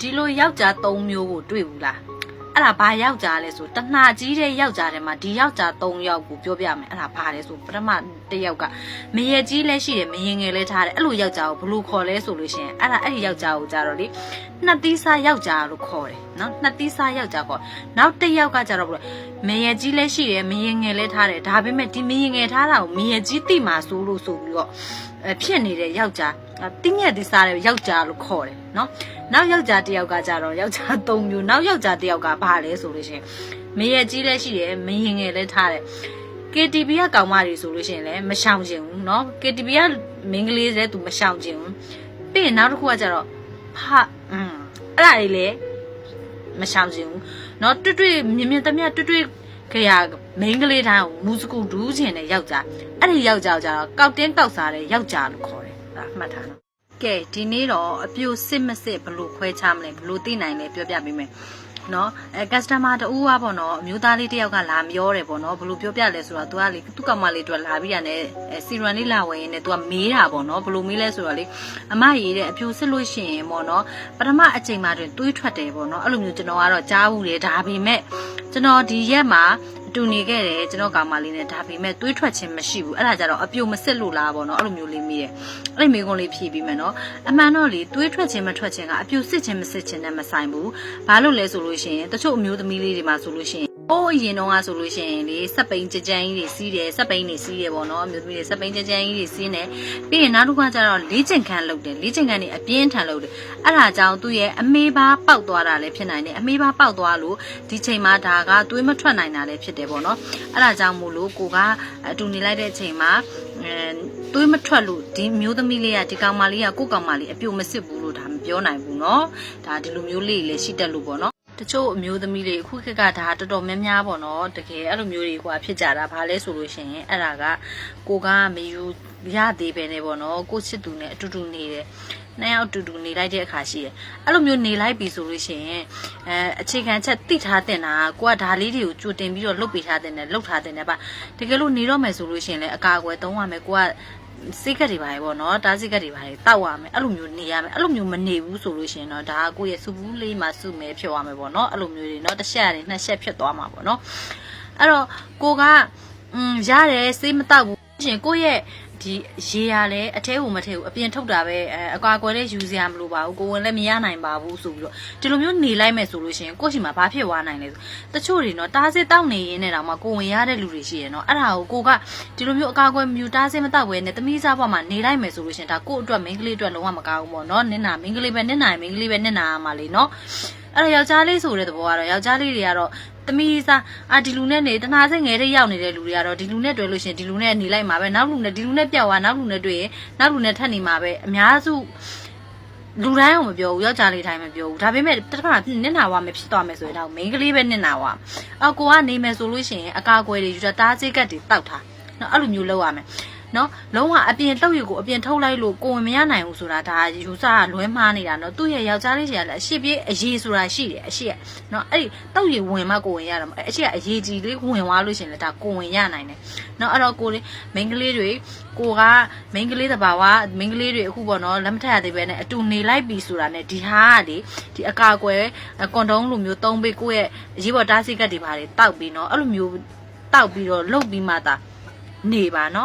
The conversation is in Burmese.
ဒီလိုယောက်ျား၃မျိုးကိုတွေ့ဘူးလားအဲ့ဒါဘာယောက်ျားလဲဆိုတဏှာကြီးတဲ့ယောက်ျားတွေမှာဒီယောက်ျား၃ယောက်ကိုပြောပြမယ်အဲ့ဒါဘာလဲဆိုပထမတစ်ယောက်ကမရေကြီးလည်းရှိတယ်မရင်ငယ်လည်းထားတယ်အဲ့လိုယောက်ျားကိုဘယ်လိုခေါ်လဲဆိုလို့ရှိရင်အဲ့ဒါအဲ့ဒီယောက်ျားကိုကြတော့လေနှစ်သီးစားယောက်ျားလို့ခေါ်တယ်နော်နှစ်သီးစားယောက်ျားခေါ်နောက်တစ်ယောက်ကကြတော့ဘယ်လိုမရေကြီးလည်းရှိတယ်မရင်ငယ်လည်းထားတယ်ဒါပေမဲ့ဒီမရင်ငယ်ထားတာကိုမရေကြီးတိမှဆိုလို့ဆိုပြီးတော့အဲဖြစ်နေတဲ့ယောက်ျား တင်းငယ်သီးစားတဲ့ယောက်ျားလို့ခေါ်တယ်နော်နောက်ယောက်ျားတစ်ယောက်ကကြတော့ယောက်ျား၃မျိုးနောက်ယောက်ျားတစ်ယောက်ကဘာလဲဆိုလို့ရှိရင်မရေကြီးလည်းရှိတယ်မရင်ငယ်လည်းထားတယ် KTV ကကောင်မတွေဆိုလို့ရှိရင်လည်းမရှောင်ကျင်ဘူးเนาะ KTV ကမင်းကလေးတွေသူမရှောင်ကျင်ဘူးပြီးရင်နောက်တစ်ခုကကြတော့ဟာอืมအဲ့ဒါလေးလေမရှောင်ကျင်ဘူးเนาะတွတ်တွတ်မြင်မြင်တမျှတွတ်တွတ်ခရမင်းကလေးတိုင်းကိုမူစကူဒူးချင်တဲ့ယောက်ျားအဲ့ဒီယောက်ျားကိုကြတော့ကောက်တင်းကောက်စားတဲ့ယောက်ျားလို့ခေါ်တယ် ယ် ဒါမှတ်ထားနော်ကဲဒီနေ့တော့အပြိုစစ်မစစ်ဘယ်လို့ခွဲခြားမလဲဘယ်လို့သိနိုင်လဲပြောပြပေးမယ်နော်အဲ customer တူကပေါ့နော်အမျိုးသားလေးတစ်ယောက်ကလာပြောတယ်ပေါ့နော်ဘယ်လိုပြောပြလဲဆိုတော့ तू ကလေသူ့ကောင်မလေးတို့လာပြီးရတယ်အဲစီရန်လေးလာဝယ်ရင်းနဲ့ तू ကမေးတာပေါ့နော်ဘယ်လိုမေးလဲဆိုတော့လေအမရေးတဲ့အပြိုစစ်လို့ရှိရင်ပေါ့နော်ပထမအချိန်မှာတွင်တွေးထွက်တယ်ပေါ့နော်အဲ့လိုမျိုးကျွန်တော်ကတော့ကြားဘူးတယ်ဒါပေမဲ့ကျွန်တော်ဒီရက်မှာအ တူနေခဲ့တယ်ကျွန်တော်ကောင်မလေးနဲ့ဒါပေမဲ့တွေးထွက်ခြင်းမရှိဘူးအဲ့ဒါကြတော့အပြိုမစစ်လို့လားပေါ့နော်အဲ့လိုမျိုးလေးမေးတယ်အဲ့ဒီမေးခွန်းလေးဖြေပြီးမယ်နော်အမှန်တော့လေတွေးထွက်ခြင်းမထွက်ခြင်းကအပြိုစစ်ခြင်းမစစ်ခြင်းနဲ့မဆိုင်ဘူးဘာလို့လဲဆိုလို့ရှိရင်တချို့အမျိုးသမီးလေးတွေမှာဆိုလို့ရှိရင် အိုးအရင်တော့ကဆိုလို့ရှိရင်လေစက်ပိန်ကြကြန်းကြီးတွေစီးတယ်စက်ပိန်တွေစီးတယ်ပေါ့နော်အမျိုးသမီးတွေစက်ပိန်ကြကြန်းကြီးတွေစီးနေပြီးရင်နောက်တစ်ခါကျတော့လေးချင်ခန်းလုပ်တယ်လေးချင်ခန်းတွေအပြင်းထန်လုပ်တယ်အဲ့ဒါကြောင့်သူ့ရဲ့အမေးပါပေါက်သွားတာလည်းဖြစ်နိုင်တယ်အမေးပါပေါက်သွားလို့ဒီချိန်မှာဒါကသွေးမထွက်နိုင်တာလည်းဖြစ်တယ်ပေါ့နော်အဲ့ဒါကြောင့်မို့လို့ကိုကအတူနေလိုက်တဲ့အချိန်မှာအဲသွေးမထွက်လို့ဒီမျိုးသမီးလေးကဒီကောင်မလေးကကိုယ့်ကောင်မလေးအပြုတ်မစစ်ဘူးလို့ဒါမပြောနိုင်ဘူးเนาะဒါဒီလိုမျိုးလေးလည်းရှိတတ်လို့ပေါ့နော် တချို့အမျိုးသမီးတွေအခုခေတ်ကဒါတော်တော်များများပေါ့နော်တကယ်အဲ့လိုမျိုးတွေကဖြစ်ကြတာဘာလဲဆိုလို့ရှိရင်အဲ့ဒါကကိုကမယူရသေးပဲねပေါ့နော်ကိုချစ်သူနဲ့အတူတူနေတယ်နှစ်ယောက်အတူတူနေလိုက်တဲ့အခါရှိတယ်အဲ့လိုမျိုးနေလိုက်ပြီဆိုလို့ရှိရင်အဲအခြေခံချက်တိထားတင်တာကိုကဒါလေးတွေကိုကြိုတင်ပြီးတော့လုတ်ပေးထားတင်တယ်လုတ်ထားတင်တယ်ပါတကယ်လို့နေတော့မယ်ဆိုလို့ရှိရင်လည်းအကာအကွယ်သုံးရမယ်ကိုက စိတ်ကက်တွေပါလေပေါ့နော်တားစိတ်ကက်တွေပါလေတောက်ရမယ်အဲ့လိုမျိုးနေရမယ်အဲ့လိုမျိုးမနေဘူးဆိုလို့ရှိရင်တော့ဒါကကိုယ့်ရဲ့စုဘူးလေးမှာစုမဲဖြစ်သွားမယ်ပေါ့နော်အဲ့လိုမျိုးတွေနော်တစ်ချက်ရတယ်နှစ်ချက်ဖြစ်သွားမှာပေါ့နော်အဲ့တော့ကိုကอืมရတယ်စိတ်မတောက်ဘူးရှင်ကိုယ့်ရဲ့ ဒီရေရလဲအထဲကိုမထဲဘူးအပြင်ထုတ်တာပဲအဲအကွာကွယ်လေးယူစရာမလိုပါဘူးကိုဝင်လည်းမရနိုင်ပါဘူးဆိုပြီးတော့ဒီလိုမျိုးနေလိုက်မယ်ဆိုလို့ရှိရင်ကိုယ့်ရှိမှာဘာဖြစ်သွားနိုင်လဲဆိုတချို့တွေနော်တားစစ်တောက်နေရင်းနဲ့တောင်မှကိုဝင်ရတဲ့လူတွေရှိရယ်နော်အဲ့ဒါကိုကိုကဒီလိုမျိုးအကွာကွယ်မြူတားစစ်မတောက်ဘဲနဲ့တမိစားဘွားမှာနေလိုက်မယ်ဆိုလို့ရှိရင်ဒါကိုယ့်အတွက်မိန်းကလေးအတွက်လုံးဝမကောင်းဘူးပေါ့နော်နင့်နာမိန်းကလေးပဲနင့်နာရင်မိန်းကလေးပဲနင့်နာရမှာလေနော်အဲ့တော့ယောက်ျားလေးဆိုတဲ့သဘောကတော့ယောက်ျားလေးတွေကတော့ သမီးစားအာဒီလူနဲ့နေတနာစိတ်ငယ်တဲ့ရောက်နေတဲ့လူတွေကတော့ဒီလူနဲ့တွေ့လို့ရှရင်ဒီလူနဲ့နေလိုက်မှာပဲနောက်လူနဲ့ဒီလူနဲ့ပြောက်သွားနောက်လူနဲ့တွေ့ရင်နောက်လူနဲ့ထပ်နေမှာပဲအများစုလူတိုင်းအောင်မပြောဘူးယောက်ျားလေးတိုင်းမပြောဘူးဒါပေမဲ့တစ်ခါနင့်နာဝါမဖြစ်သွားမယ်ဆိုရင်တော့မိန်းကလေးပဲနင့်နာဝါအော်ကိုကနေမယ်ဆိုလို့ရှိရင်အကာအကွယ်တွေယူတာတားစိတ်ကတ်တွေတောက်ထားနော်အဲ့လိုမျိုးလုပ်ရမယ် နော်လုံးဝအပြင်လှုပ်ရကိုအပြင်ထုတ်လိုက်လို့ကိုဝင်မရနိုင်ဘူးဆိုတာဒါယူဆကလွဲမှားနေတာနော်သူ့ရဲ့ယောက်ျားလေးတွေကလည်းအရှိပြေးအရေးဆိုတာရှိတယ်အရှိရနော်အဲ့ဒီတောက်ရဝင်မှကိုဝင်ရတာမအရှိကအရေးကြီးလေးဝင်သွားလို့ရှရင်လည်းဒါကိုဝင်ရနိုင်တယ်နော်အဲ့တော့ကိုလေးမိန်းကလေးတွေကိုကမိန်းကလေးတဘာဝမိန်းကလေးတွေအခုပေါ့နော်လက်မထက်ရသေးပဲနဲ့အတူနေလိုက်ပြီဆိုတာနဲ့ဒီဟာကလေဒီအကာအကွယ်ကွန်ဒုံလိုမျိုးသုံးပေးကိုယ့်ရဲ့အရေးပေါ်တားဆီးကတ်တွေပါလေတောက်ပြီးနော်အဲ့လိုမျိုးတောက်ပြီးတော့လှုပ်ပြီးမှသာနေပါနော်